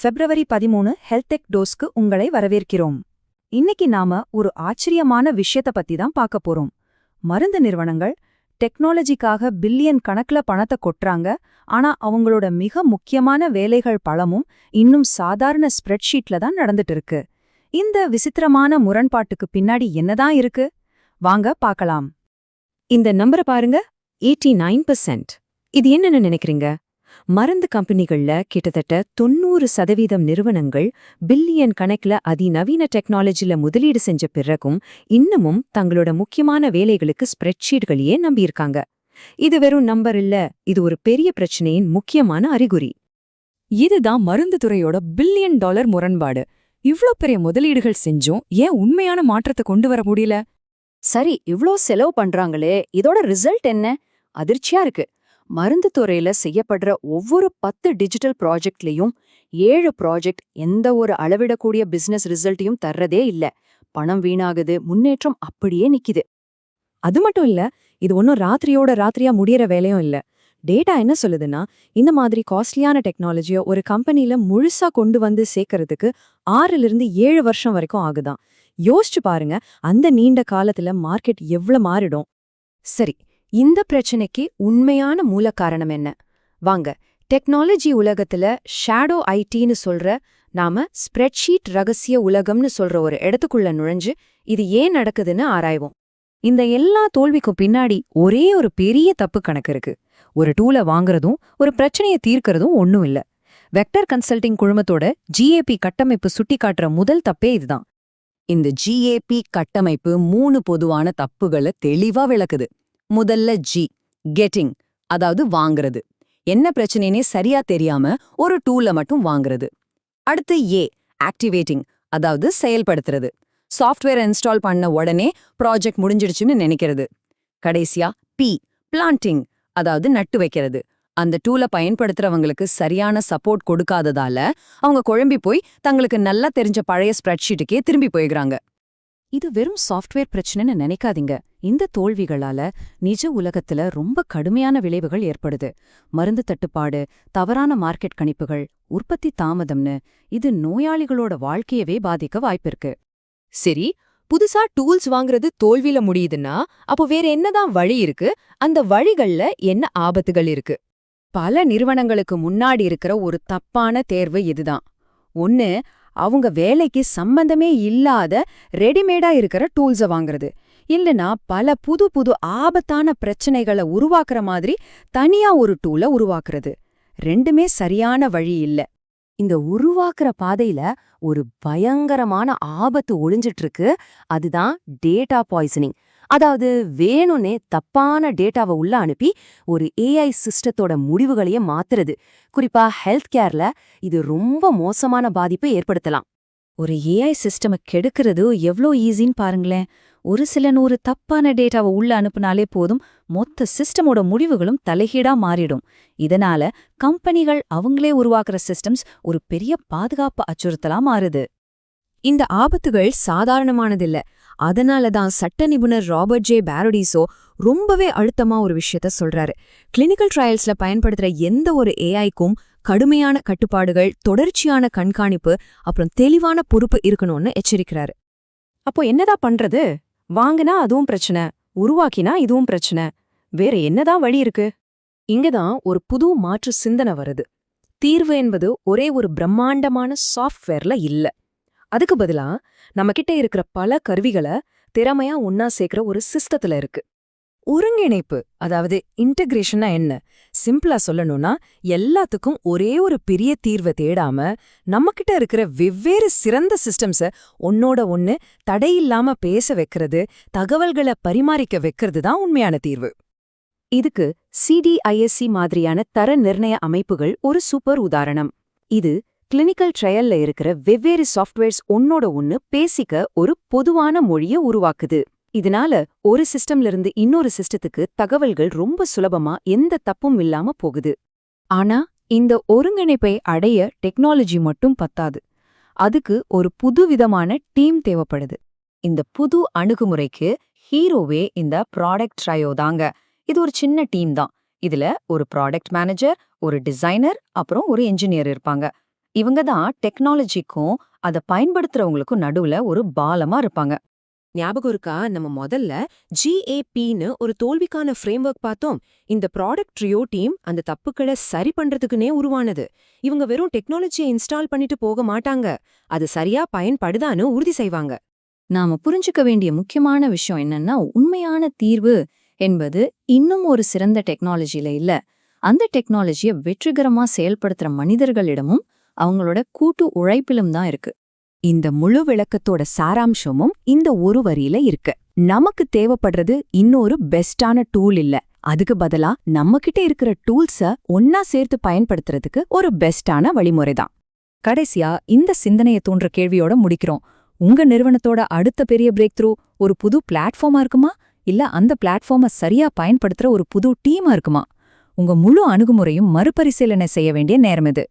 பிப்ரவரி பதிமூணு ஹெல்த்தெக் டோஸ்க்கு உங்களை வரவேற்கிறோம். இன்னைக்கு நாம ஒரு ஆச்சரியமான விஷயத்த பத்தி தான் பார்க்க போறோம். மருந்து நிறுவனங்கள் டெக்னாலஜிக்காக பில்லியன் கணக்குல பணத்தை கொட்டுறாங்க. ஆனா அவங்களோட மிக முக்கியமான வேலைகள் பழமும் இன்னும் சாதாரண ஸ்ப்ரெட்ஷீட்ல தான் நடந்துட்டு இருக்கு. இந்த விசித்திரமான முரண்பாட்டுக்கு பின்னாடி என்னதான் இருக்கு? வாங்க பார்க்கலாம். இந்த நம்பரை பாருங்க. 89% இது என்னன்னு நினைக்கிறீங்க? மருந்து கம்பெனிகள்ல கிட்டத்தட்ட தொண்ணூறு சதவீதம் நிறுவனங்கள் பில்லியன் கணக்குல அதிநவீன டெக்னாலஜில முதலீடு செஞ்ச பிறகும் இன்னமும் தங்களோட முக்கியமான வேலைகளுக்கு ஸ்ப்ரெட்ஷீட்களையே நம்பியிருக்காங்க. இது வெறும் நம்பர் இல்ல இது ஒரு பெரிய பிரச்சனையின் முக்கியமான அறிகுறி. இதுதான் மருந்து துறையோட பில்லியன் டாலர் முரண்பாடு. இவ்ளோ பெரிய முதலீடுகள் செஞ்சும் ஏன் உண்மையான மாற்றத்தை கொண்டு வர முடியல? சரி இவ்ளோ செலவு பண்றாங்களே இதோட ரிசல்ட் என்ன? அதிர்ச்சியா இருக்கு. மருந்து துறையில செய்யப்படுற ஒவ்வொரு பத்து டிஜிட்டல் ப்ராஜெக்ட்லயும் ஏழு ப்ராஜெக்ட் எந்த ஒரு அளவிடக்கூடிய பிசினஸ் ரிசல்ட்டையும் தர்றதே இல்ல. பணம் வீணாகுது முன்னேற்றம் அப்படியே நிக்குது. அது மட்டும் இல்ல இது ஒன்றும் ராத்திரியோட ராத்திரியா முடியற வேலையும் இல்ல. டேட்டா என்ன சொல்லுதுன்னா இந்த மாதிரி காஸ்ட்லியான டெக்னாலஜியை ஒரு கம்பெனில முழுசா கொண்டு வந்து சேர்க்கறதுக்கு ஆறுல இருந்து ஏழு வருஷம் வரைக்கும் ஆகுதாம் யோசிச்சு பாருங்க அந்த நீண்ட காலத்துல மார்க்கெட் எவ்வளவு மாறிடும். சரி இந்த பிரச்சனைக்கு உண்மையான மூல காரணம் என்ன? வாங்க டெக்னாலஜி உலகத்துல ஷேடோ ஐடின்னு சொல்ற நாம ஸ்ப்ரெட்ஷீட் ரகசிய உலகம்னு சொல்ற ஒரு இடத்துக்குள்ள நுழைஞ்சு இது ஏன் நடக்குதுன்னு ஆராய்வோம். இந்த எல்லா தோல்விக்கும் பின்னாடி ஒரே ஒரு பெரிய தப்பு கணக்கு இருக்கு. ஒரு டூலை வாங்குறதும் ஒரு பிரச்சனையை தீர்க்கறதும் ஒண்ணும் இல்ல. வெக்டர் கன்சல்டிங் குழுமத்தோட ஜிஏபி கட்டமைப்பு சுட்டி காட்டுற முதல் தப்பே இதுதான். இந்த ஜிஏபி கட்டமைப்பு மூணு பொதுவான தப்புகளை தெளிவா விளக்குது. முதல்ல ஜி கெட்டிங் அதாவது வாங்குறது. என்ன பிரச்சனைனே சரியா தெரியாம ஒரு டூல மட்டும் வாங்குறது. அடுத்து ஏ ஆக்டிவேட்டிங் அதாவது செயல்படுத்துறது. சாஃப்ட்வேர் இன்ஸ்டால் பண்ண உடனே ப்ராஜெக்ட் முடிஞ்சிடுச்சுன்னு நினைக்கிறது. கடைசியா பி பிளான்டிங் அதாவது நட்டு வைக்கிறது. அந்த டூல பயன்படுத்துறவங்களுக்கு சரியான சப்போர்ட் கொடுக்காததால அவங்க குழம்பி போய் தங்களுக்கு நல்லா தெரிஞ்ச பழைய ஸ்ப்ரெட்ஷீட்டுக்கே திரும்பி போயிருக்கிறாங்க இது வெறும் சாஃப்ட்வேர் பிரச்சனைன்னு நினைக்காதீங்க. இந்த தோல்விகளால நிஜ உலகத்துல ரொம்ப கடுமையான விளைவுகள் ஏற்படுது. மருந்து தட்டுப்பாடு தவறான மார்க்கெட் கணிப்புகள் உற்பத்தி தாமதம்னு இது நோயாளிகளோட வாழ்க்கையவே பாதிக்க வாய்ப்பிருக்கு. சரி புதுசா டூல்ஸ் வாங்குறது தோல்வியில முடியுதுன்னா அப்போ வேற என்னதான் வழி இருக்கு? அந்த வழிகள்ல என்ன ஆபத்துகள் இருக்கு? பல நிறுவனங்களுக்கு முன்னாடி இருக்கிற ஒரு தப்பான தேர்வு இதுதான். ஒன்னு அவங்க வேலைக்கு சம்பந்தமே இல்லாத ரெடிமேடா இருக்கிற டூல்ஸ வாங்குறது. இல்லனா பல புது புது ஆபத்தான பிரச்சனைகளை உருவாக்குற மாதிரி தனியா ஒரு டூல உருவாக்குறது. ரெண்டுமே சரியான வழி இல்ல. இந்த உருவாக்குற பாதையில ஒரு பயங்கரமான ஆபத்து ஒளிஞ்சிட்டு இருக்கு அதுதான் டேட்டா பாய்சனிங் அதாவது வேணும்னே தப்பான டேட்டாவை உள்ள அனுப்பி ஒரு ஏஐ சிஸ்டத்தோட முடிவுகளையே மாத்துறது. குறிப்பா ஹெல்த் கேர்ல இது ரொம்ப மோசமான பாதிப்பை ஏற்படுத்தலாம். ஒரு ஏஐ சிஸ்டமை கெடுக்கிறது எவ்ளோ ஈஸின்னு பாருங்களேன். ஒரு சில நூறு தப்பான டேட்டாவை உள்ள அனுப்புனாலே போதும் மொத்த சிஸ்டமோட முடிவுகளும் தலைகீடா மாறிடும். இதனால கம்பெனிகள் அவங்களே உருவாக்குற சிஸ்டம்ஸ் ஒரு பெரிய பாதுகாப்பு அச்சுறுத்தலா மாறுது. இந்த ஆபத்துகள் சாதாரணமானதில்ல. அதனால தான் சட்ட நிபுணர் ராபர்ட் ஜே. பாரோடிசோ ரொம்பவே அழுத்தமா ஒரு விஷயத்த சொல்றாரு. கிளினிக்கல் ட்ரையல்ஸ்ல பயன்படுத்துற எந்த ஒரு ஏஐக்கும் கடுமையான கட்டுப்பாடுகள் தொடர்ச்சியான கண்காணிப்பு அப்புறம் தெளிவான பொறுப்பு இருக்கணும்னு எச்சரிக்கிறாரு. அப்போ என்னதான் பண்றது? வாங்குனா அதுவும் பிரச்சனை உருவாக்கினா இதுவும் பிரச்சனை. வேற என்னதான் வழி இருக்கு? இங்கதான் ஒரு புது மாற்று சிந்தனை வருது. தீர்வு என்பது ஒரே ஒரு பிரம்மாண்டமான சாஃப்ட்வேர்ல இல்ல. அதுக்கு பதிலா நம்மகிட்ட இருக்கிற பல கருவிகளை திறமையா ஒன்னா சேர்க்கிற ஒரு சிஸ்டத்துல இருக்கு. ஒருங்கிணைப்பு அதாவது இன்டகிரேஷனா என்ன? சிம்பிளா சொல்லணும்னா எல்லாத்துக்கும் ஒரே ஒரு பெரிய தீர்வை தேடாம நம்மகிட்ட இருக்கிற வெவ்வேறு சிறந்த சிஸ்டம்ஸ ஒன்னோட ஒன்னு தடையில்லாம பேச வைக்கிறது தகவல்களை பரிமாறிக்க வைக்கிறது தான் உண்மையான தீர்வு. இதுக்கு சிடிஐஎஸ்சி மாதிரியான தர நிர்ணய அமைப்புகள் ஒரு சூப்பர் உதாரணம். இது கிளினிக்கல் ட்ரையல்ல இருக்கிற வெவ்வேறு சாஃப்ட்வேர்ஸ் ஒன்னோட ஒன்னு பேசிக்க ஒரு பொதுவான மொழிய உருவாக்குது. இதனால ஒரு சிஸ்டம்ல இருந்து இன்னொரு சிஸ்டத்துக்கு தகவல்கள் ரொம்ப சுலபமா எந்த தப்பும் இல்லாம போகுது. ஆனா இந்த ஒருங்கிணைப்பை அடைய டெக்னாலஜி மட்டும் பத்தாது. அதுக்கு ஒரு புதுவிதமான டீம் தேவைப்படுது. இந்த புது அணுகுமுறைக்கு ஹீரோவே இந்த ப்ராடக்ட் ட்ரையோ தாங்க. இது ஒரு சின்ன டீம் தான். இதுல ஒரு ப்ராடக்ட் மேனேஜர் ஒரு டிசைனர் அப்புறம் ஒரு என்ஜினியர் இருப்பாங்க. இவங்க தான் டெக்னாலஜிக்கும் அதை பயன்படுத்துறவங்களுக்கும் நடுவுல ஒரு பாலமா இருப்பாங்க. ஞாபகம் இருக்கா? நம்ம முதல்ல ஜிஏபின்னு ஒரு தோல்விக்கான ஃப்ரேம்வொர்க் பார்த்தோம். இந்த ப்ராடக்ட் ட்ரியோ டீம் அந்த தப்புக்களை சரி பண்றதுக்குனே உருவானது. இவங்க வெறும் டெக்னாலஜியை இன்ஸ்டால் பண்ணிட்டு போக மாட்டாங்க. அது சரியா பயன்படுதான்னு உறுதி செய்வாங்க. நாம புரிஞ்சுக்க வேண்டிய முக்கியமான விஷயம் என்னன்னா உண்மையான தீர்வு என்பது இன்னும் ஒரு சிறந்த டெக்னாலஜில இல்ல. அந்த டெக்னாலஜியை வெற்றிகரமா செயல்படுத்துற மனிதர்களிடமும் அவங்களோட கூட்டு உழைப்பிலும் தான் இருக்கு. இந்த முழு விளக்கத்தோட சாராம்சமும் இந்த ஒரு வரியில இருக்கு. நமக்கு தேவைப்படுறது இன்னொரு பெஸ்டான டூல் இல்ல. அதுக்கு பதிலா நம்மகிட்ட இருக்கிற டூல்ஸ ஒன்னா சேர்த்து பயன்படுத்துறதுக்கு ஒரு பெஸ்டான வழிமுறைதான். கடைசியா இந்த சிந்தனையை தோன்ற கேள்வியோட முடிக்கிறோம். உங்க நிறுவனத்தோட அடுத்த பெரிய பிரேக் த்ரூ ஒரு புது பிளாட்ஃபார்மா இருக்குமா? இல்ல அந்த பிளாட்ஃபார்மை சரியா பயன்படுத்துற ஒரு புது டீமா இருக்குமா? உங்க முழு அணுகுமுறையும் மறுபரிசீலனை செய்ய வேண்டிய நேரம் இது.